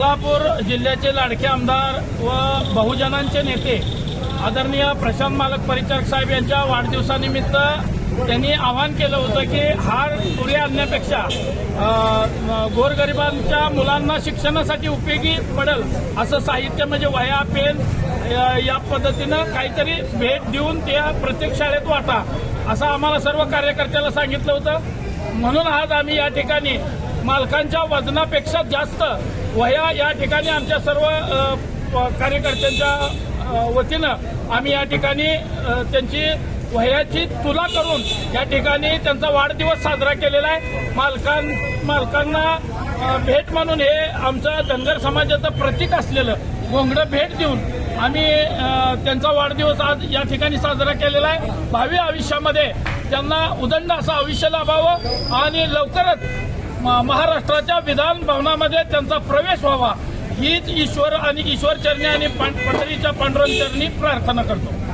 सोलापूर जिल्ह्याचे लाडके आमदार व बहुजनांचे नेते आदरणीय प्रशांत मालक परिचारक साहेब यांच्या वाढदिवसानिमित्त त्यांनी आवाहन केलं होतं की हार पुढे आणण्यापेक्षा गोरगरिबांच्या मुलांना शिक्षणासाठी उपयोगी पडेल असं साहित्य म्हणजे वया पेन या पद्धतीनं काहीतरी भेट देऊन त्या प्रत्येक शाळेत वाटा असं आम्हाला सर्व कार्यकर्त्याला सांगितलं होतं. म्हणून आज आम्ही या ठिकाणी मालकांच्या वजनापेक्षा जास्त वह्या या ठिकाणी आमच्या सर्व प- कार्यकर्त्यांच्या वतीनं आम्ही या ठिकाणी त्यांची वह्याची तुला करून या ठिकाणी त्यांचा वाढदिवस साजरा केलेला आहे. मालकां मालकांना भेट म्हणून हे आमचं धनगर समाजाचं प्रतीक असलेलं घोंगडं भेट देऊन आम्ही त्यांचा वाढदिवस आज या ठिकाणी साजरा केलेला आहे. भावी आयुष्यामध्ये त्यांना उदंड असं आयुष्य लाभावं आणि लवकरच महाराष्ट्राच्या विधान भवनामध्ये त्यांचा प्रवेश व्हावा हीच ईश्वर आणि ईश्वर चरणी आणि पंढरीच्या पांडुरंग चरणी प्रार्थना करतो.